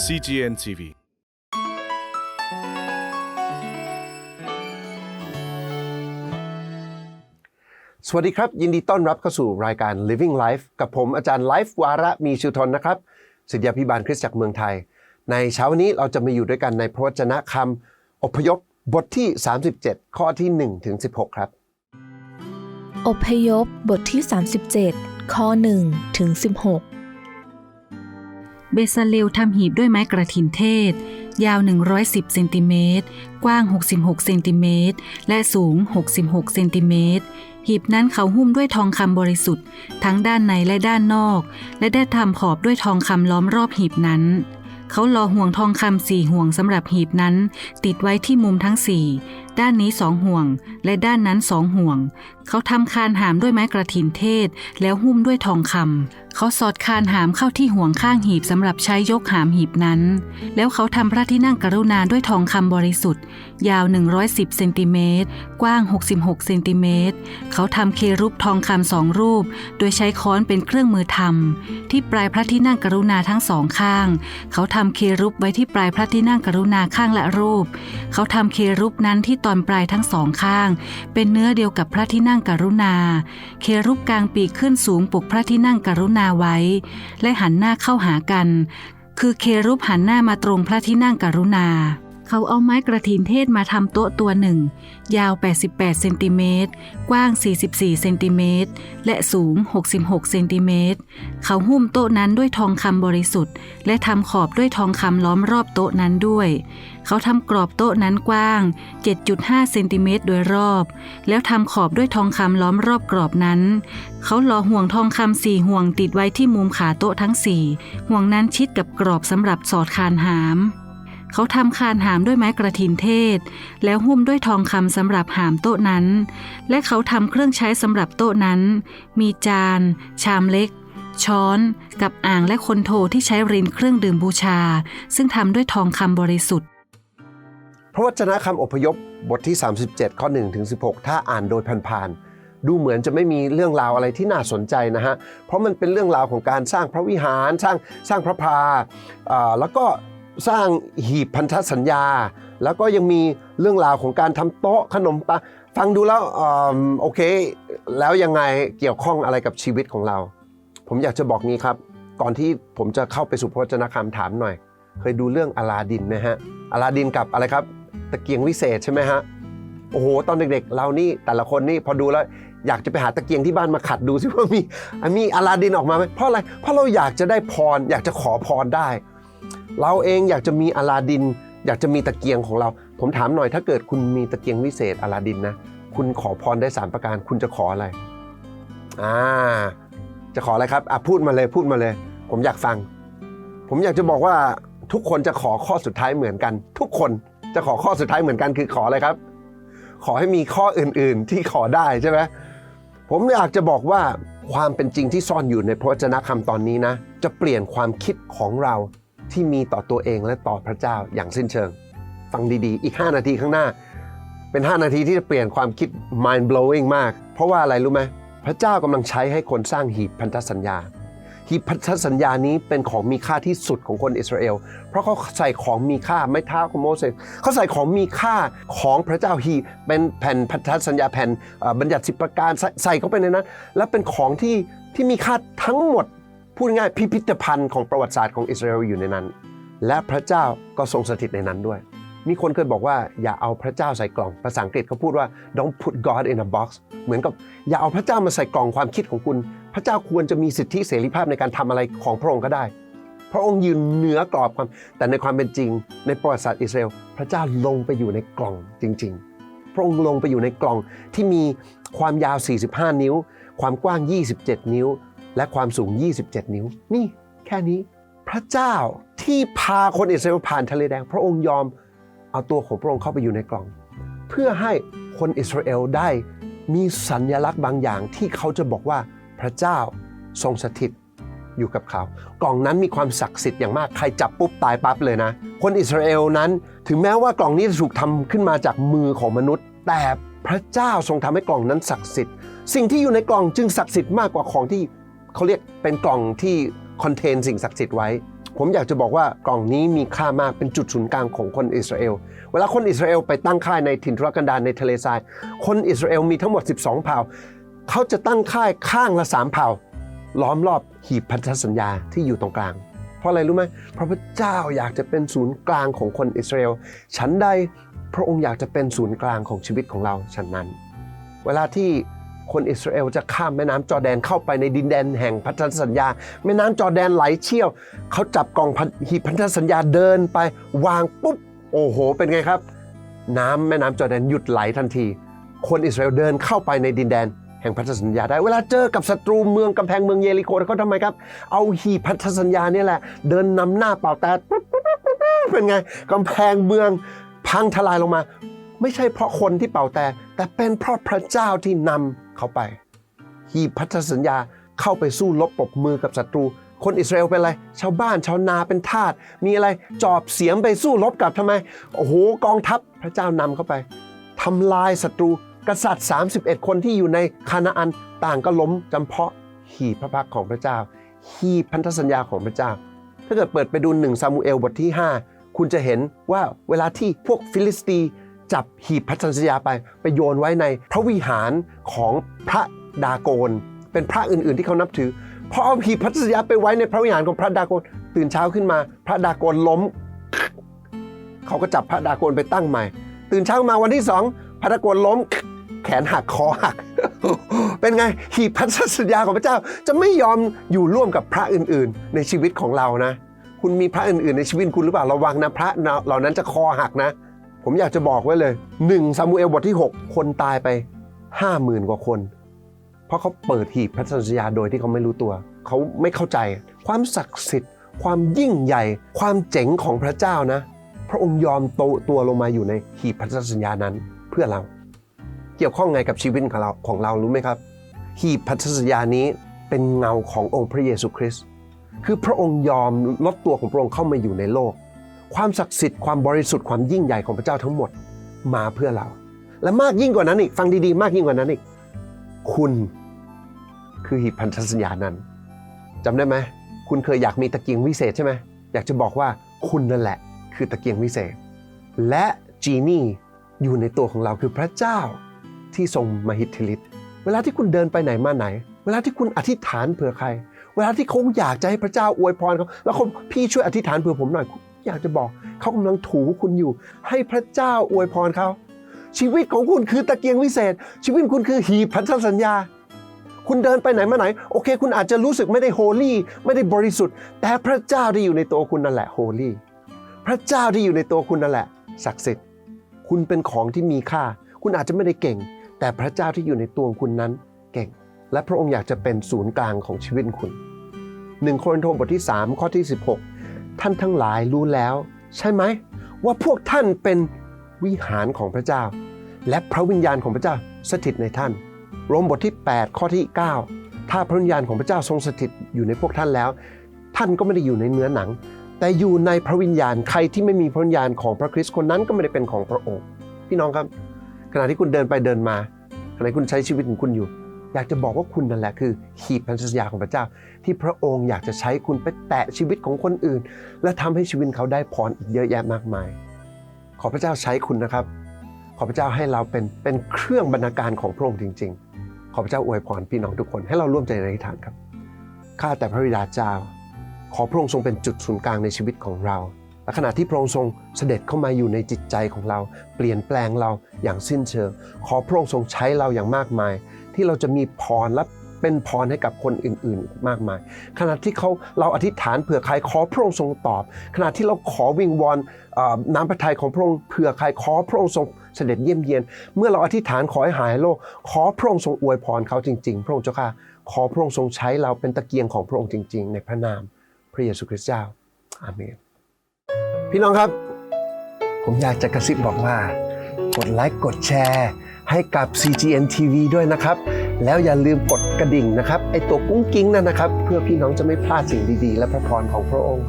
CGN TV สวัสดีครับ ยินดีต้อนรับเข้าสู่รายการ Living Life กับผมอาจารย์ไลฟ์วาระมีชูทนนะครับศิษยาพิบาลคริสตจักรเมืองไทย ในเช้าวันนี้เราจะมาอยู่ด้วยกันในพระวจนะคำอพยพบทที่ 37 ข้อที่1ถึง16 ครับ อพยพบทที่ 37 ข้อ1ถึง16 เบซาเลลทำหีบด้วยไม้กระถินเทศ ยาว 110เซนติเมตรกว้าง 66เซนติเมตรและสูง 66เซนติเมตรหีบนั้นเขาหุ้มด้วยทองคำบริสุทธิ์ ทั้งด้านในและด้านนอก และได้ทำขอบด้วยทองคำล้อมรอบหีบนั้น เขาลอห่วงทองคำสี่ห่วงสำหรับหีบนั้น ติดไว้ที่มุมทั้งสี่ด้านนี้สองห่วง และด้านนั้นสองห่วง เขาทำคานหามด้วยไม้กระถินเทศ แล้วหุ้มด้วยทองคำเขาสอดคานหามเข้าที่ห่วงข้างหีบสำหรับใช้ยกหามหีบนั้น แล้วเขาทำพระที่นั่งกรุณาด้วยทองคำบริสุทธิ์ ยาว 110เซนติเมตรกว้าง 66เซนติเมตรเขาทำเครุบทองคำสองรูป โดยใช้ค้อนเป็นเครื่องมือทำที่ปลายพระที่นั่งกรุณาทั้งสองข้าง เขาทำเครุบไว้ที่ปลายพระที่นั่งกรุณาข้างละรูป เขาทำเครุบนั้นที่ตอนปลายทั้งสองข้าง เป็นเนื้อเดียวกับพระที่นั่งกรุณา เครุบกลางปีกขึ้นสูงปกพระที่นั่งกรุณาไว้ และหันหน้าเข้าหากัน คือเครุบหันหน้ามาตรงพระที่นั่งกรุณา เขาเอาไม้กระถินเทศมาทำโต๊ะตัวหนึ่ง ยาว 88 เซนติเมตร กว้าง 44 เซนติเมตร และสูง 66 เซนติเมตร เขาหุ้มโต๊ะนั้นด้วยทองคำบริสุทธิ์ และทำขอบด้วยทองคำล้อมรอบโต๊ะนั้นด้วย เขาทำกรอบโต๊ะนั้นกว้าง 7.5 เซนติเมตรโดยรอบ แล้วทำขอบด้วยทองคำล้อมรอบกรอบนั้น เขาหล่อห่วงทองคำสี่ห่วงติดไว้ที่มุมขาโต๊ะทั้งสี่ห่วงนั้นชิดกับกรอบสำหรับสอดคานหาม เขาทำคานหามด้วยไม้กระถินเทศ แล้วหุ้มด้วยทองคำสำหรับหามโต๊ะนั้น และเขาทำเครื่องใช้สำหรับโต๊ะนั้น มีจาน ชามเล็ก ช้อน กับอ่างและคนโทที่ใช้รินเครื่องดื่มบูชา ซึ่งทำด้วยทองคำบริสุทธิ์ พระวจนะคำอพยพบทที่ 37 ข้อ1ถึง16 ถ้าอ่านโดยผ่านๆดูเหมือนจะไม่มีเรื่องราวอะไรที่น่าสนใจนะฮะ เพราะมันเป็นเรื่องราวของการสร้างพระวิหาร สร้างสร้างพระพาแล้วก็ สร้างหีบพันธสัญญา แล้วก็ยังมีเรื่องราวของการทำโต๊ะขนมปังฟังดูแล้วอ่าโอเค แล้วยังไงเกี่ยวข้องอะไรกับชีวิตของเรา ผมอยากจะบอกงี้ครับ ก่อนที่ผมจะเข้าไปสู่พระวจนะคำถามหน่อย เคยดูเรื่องอลาดินไหมฮะอลาดินกับอะไรครับตะเกียงวิเศษใช่ไหมฮะโอ้โหตอนเด็กๆ เรานี่แต่ละคนนี่พอดูแล้วอยากจะไปหาตะเกียงที่บ้านมาขัดดูซิว่ามีมีอลาดินออกมาไหมเพราะอะไรเพราะเราอยากจะได้พร อยากจะขอพรได้ เราเองอยากจะมีอลาดิน อยากจะมีตะเกียงของเรา ผมถามหน่อยถ้าเกิดคุณมีตะเกียงวิเศษอลาดินนะคุณขอพรได้สามประการ คุณจะขออะไรอ่าจะขออะไรครับอะพูดมาเลยพูดมาเลย ผมอยากฟัง ผมอยากจะบอกว่าทุกคนจะขอข้อสุดท้ายเหมือนกัน ทุกคนจะขอข้อสุดท้ายเหมือนกันคือขออะไรครับ ขอให้มีข้ออื่นๆที่ขอได้ใช่ไหมผมอยากจะบอกว่าความเป็นจริงที่ซ่อนอยู่ในพระวจนะคำตอนนี้นะ จะเปลี่ยนความคิดของเรา ที่มีต่อตัวเองและต่อพระเจ้าอย่างสิ้นเชิง ฟังดีๆ อีก 5 นาทีข้างหน้า เป็น 5 นาทีที่จะเปลี่ยนความคิด mind blowing มาก เพราะว่าอะไรรู้ไหมพระเจ้ากำลังใช้ให้คนสร้างหีบพันธสัญญา หีบพันธสัญญานี้เป็นของมีค่าที่สุดของคนอิสราเอล เพราะเขาใส่ของมีค่าไม่เท้าของโมเสสเขาใส่ของมีค่าของพระเจ้าฮีบเป็นแผ่นพันธสัญญาแผ่นบัญญัติสิบประการใส่ใส่เข้าไปในนั้น และเป็นของที่ที่มีค่าทั้งหมด พูดง่ายพิพิธภัณฑ์ของประวัติศาสตร์ของอิสราเอลอยู่ในนั้น และพระเจ้าก็ทรงสถิตในนั้นด้วย มีคนเคยบอกว่าอย่าเอาพระเจ้าใส่กล่อง ภาษาอังกฤษเขาพูดว่า don't put God in a box เหมือนกับอย่าเอาพระเจ้ามาใส่กล่องความคิดของคุณ พระเจ้าควรจะมีสิทธิเสรีภาพในการทำอะไรของพระองค์ก็ได้ พระองค์ยืนเหนือกรอบความ แต่ในความเป็นจริง ในประวัติศาสตร์อิสราเอลพระเจ้าลงไปอยู่ในกล่องจริง ๆ พระองค์ลงไปอยู่ในกล่องที่มีความยาว 45 นิ้ว ความกว้าง 27 นิ้ว และความสูง 27 นิ้ว นี่แค่นี้ พระเจ้าที่พาคนอิสราเอลผ่านทะเลแดง พระองค์ยอมเอาตัวของพระองค์เข้าไปอยู่ในกล่อง เพื่อให้คนอิสราเอลได้มีสัญลักษณ์บางอย่างที่เขาจะบอกว่าพระเจ้าทรงสถิตอยู่กับเขา กล่องนั้นมีความศักดิ์สิทธิ์อย่างมาก ใครจับปุ๊บตายปั๊บเลยนะ คนอิสราเอลนั้น ถึงแม้ว่ากล่องนี้ถูกทำขึ้นมาจากมือของมนุษย์ แต่พระเจ้าทรงทำให้กล่องนั้นศักดิ์สิทธิ์ สิ่งที่อยู่ในกล่องจึงศักดิ์สิทธิ์มากกว่าของที่ เขาเรียกเป็นกล่องที่คอนเทนสิ่งศักดิ์สิทธิ์ไว้ ผมอยากจะบอกว่ากล่องนี้มีค่ามากเป็นจุดศูนย์กลางของคนอิสราเอล เวลาคนอิสราเอลไปตั้งค่ายในถิ่นทุรกันดารในทะเลทราย คนอิสราเอลมีทั้งหมด 12 เผ่า เขาจะตั้งค่ายข้างละ 3 เผ่า ล้อมรอบหีบพันธสัญญาที่อยู่ตรงกลาง เพราะอะไรรู้ไหมเพราะพระเจ้าอยากจะเป็นศูนย์กลางของคนอิสราเอล ฉันใดพระองค์อยากจะเป็นศูนย์กลางของชีวิตของเราฉันนั้น เวลาที่ คนอิสราเอลจะข้ามแม่น้ำจอแดนเข้าไปในดินแดนแห่งพันธสัญญา แม่น้ำจอแดนไหลเชี่ยว เขาจับกองหีพันธสัญญาเดินไป วางปุ๊บ โอ้โห เป็นไงครับ น้ำแม่น้ำจอแดนหยุดไหลทันที คนอิสราเอลเดินเข้าไปในดินแดนแห่งพันธสัญญาได้ เวลาเจอกับศัตรูเมืองกำแพงเมืองเยริโคเขาทำไมครับ เอาหีพันธสัญญาเนี่ยแหละ เดินนำหน้าเป่าแต่เป็นไงกำแพงเมืองพังทลายลงมา ไม่ใช่เพราะคนที่เป่าแต่ แต่เป็นเพราะพระเจ้าที่นำเขาไปหีบพันธสัญญาเข้าไปสู้รบปรบมือกับศัตรู คนอิสราเอลเป็นอะไร ชาวบ้านชาวนาเป็นทาส มีอะไรจอบเสียมไปสู้รบกับทำไม โอ้โห กองทัพพระเจ้านำเข้าไปทำลายศัตรูกษัตริย์ 31 คนที่อยู่ในคานาอันต่างก็ล้มจำเพาะหีบพระพักของพระเจ้า หีบพันธสัญญาของพระเจ้า ถ้าเกิดเปิดไปดูหนึ่งซามูเอลบทที่ 5 คุณจะเห็นว่าเวลาที่พวกฟิลิสตี จับหีบพันธสัญญาไป ไปโยนไว้ในพระวิหารของพระดาโกน เป็นพระอื่นๆที่เขานับถือพอเอาหีบพันธสัญญาไปไว้ในพระวิหารของพระดาโกน ตื่นเช้าขึ้นมา พระดาโกนล้ม เขาก็จับพระดาโกนไปตั้งใหม่ ตื่นเช้ามาวันที่สองพระดาโกนล้ม แขนหักคอหัก เป็นไงหีบพันธสัญญาของพระเจ้าจะไม่ยอมอยู่ร่วมกับพระอื่นๆ ในชีวิตของเรานะ คุณมีพระอื่นๆ ในชีวิตคุณหรือเปล่าระวังนะพระเหล่านั้นจะคอหักนะ ผมอยากจะบอกไว้เลย1ซามูเอลบทที่ 6 คนตายไป 50,000 กว่าคน เพราะเขาเปิดหีบพันธสัญญาโดยที่เขาไม่รู้ตัว เขาไม่เข้าใจ ความศักดิ์สิทธิ์ ความยิ่งใหญ่ ความเจ๋งของพระเจ้านะ พระองค์ยอมโตตัวลงมาอยู่ในหีบพันธสัญญานั้นเพื่อเรา เกี่ยวข้องไงกับชีวิตของเราของเรารู้ไหมครับ หีบพันธสัญญานี้เป็นเงาขององค์พระเยซูคริสต์คือพระองค์ยอมลดตัวของพระองค์เข้ามาอยู่ในโลก ความศักดิ์สิทธิ์ความบริสุทธิ์ความยิ่งใหญ่ของพระเจ้าทั้งหมดมาเพื่อเรา และมากยิ่งกว่านั้นอีกฟังดีๆ มากยิ่งกว่านั้นอีกคุณคือหีบพันธสัญญานั้นจำได้ไหมคุณเคยอยากมีตะเกียงวิเศษใช่ไหมอยากจะบอกว่าคุณนั่นแหละ คือตะเกียงวิเศษ และจีนี่อยู่ในตัวของเราคือพระเจ้าที่ทรงมหิทธิฤทธิ์เวลาที่คุณเดินไปไหนมาไหน เวลาที่คุณอธิษฐานเผื่อใคร เวลาที่เขาอยากจะให้พระเจ้าอวยพรเขาแล้วเขาพี่ช่วยอธิษฐานเผื่อผมหน่อย อยากจะบอกเขากำลังถูคุณอยู่ ให้พระเจ้าอวยพรเขา ชีวิตของคุณคือตะเกียงวิเศษ ชีวิตคุณคือหีบพันธสัญญา คุณเดินไปไหนมาไหน โอเค คุณอาจจะรู้สึกไม่ได้โฮลี่ไม่ได้บริสุทธิ์ แต่พระเจ้าที่อยู่ในตัวคุณนั่นแหละโฮลี่พระเจ้าที่อยู่ในตัวคุณนั่นแหละศักดิ์สิทธิ์คุณเป็นของที่มีค่า คุณอาจจะไม่ได้เก่ง แต่พระเจ้าที่อยู่ในตัวคุณนั้นเก่ง และพระองค์อยากจะเป็นศูนย์กลางของชีวิตคุณหนึ่งโครินธ์บทที่ 3 ข้อที่ 16 ท่านทั้งหลายรู้แล้ว ใช่ไหม ว่าพวกท่านเป็นวิหารของพระเจ้า และพระวิญญาณของพระเจ้าสถิตในท่าน โรมบทที่ 8 ข้อที่ 9 ถ้าพระวิญญาณของพระเจ้าทรงสถิตอยู่ในพวกท่านแล้ว ท่านก็ไม่ได้อยู่ในเนื้อหนัง แต่อยู่ในพระวิญญาณใครที่ไม่มีพระวิญญาณของพระคริสต์คนนั้นก็ไม่ได้เป็นของพระองค์พี่น้องครับ ขณะที่คุณเดินไปเดินมาขณะที่คุณใช้ชีวิตของคุณอยู่ อยากจะบอกว่าคุณนั่นแหละคือหีบพันธสัญญาของพระเจ้า ที่พระองค์อยากจะใช้คุณไปแตะชีวิตของคนอื่น และทำให้ชีวิตเขาได้พรอีกเยอะแยะมากมาย ขอพระเจ้าใช้คุณนะครับ ขอพระเจ้าให้เราเป็นเป็นเครื่องบรรณาการของพระองค์จริง ๆ ขอพระเจ้าอวยพรพี่น้องทุกคน ให้เราร่วมใจในอธิษฐานครับข้าแต่พระบิดาเจ้า ขอพระองค์ทรงเป็นจุดศูนย์กลางในชีวิตของเราและขณะที่พระองค์ทรงเสด็จเข้ามาอยู่ในจิตใจของเรา เปลี่ยนแปลงเราอย่างสิ้นเชิง ขอพระองค์ทรงใช้เราอย่างมากมาย ที่เราจะมีพรและเป็นพรให้กับคนอื่นๆ มากมาย ขณะที่เขาเราอธิษฐานเผื่อใครขอพระองค์ทรงตอบ ขณะที่เราขอวิงวอนน้ำพระทัยของพระองค์เผื่อใครขอพระองค์ทรงเสด็จเยี่ยมเยียน เมื่อเราอธิษฐานขอให้หายโรคขอพระองค์ทรงอวยพรเขาจริง ๆ พระองค์เจ้าค่ะขอพระองค์ทรงใช้เราเป็นตะเกียงของพระองค์จริง ๆ ในพระนามพระเยซูคริสต์เจ้าอาเมนพี่น้องครับ ผมอยากจะกระซิบบอกว่ากดไลค์กดแชร์ ให้กับ CGN TV ด้วยนะครับ แล้วอย่าลืมกดกระดิ่งนะครับ ไอตัวกุ้งกิ้งนั่นนะครับ เพื่อพี่น้องจะไม่พลาดสิ่งดีๆ และพระพรของพระองค์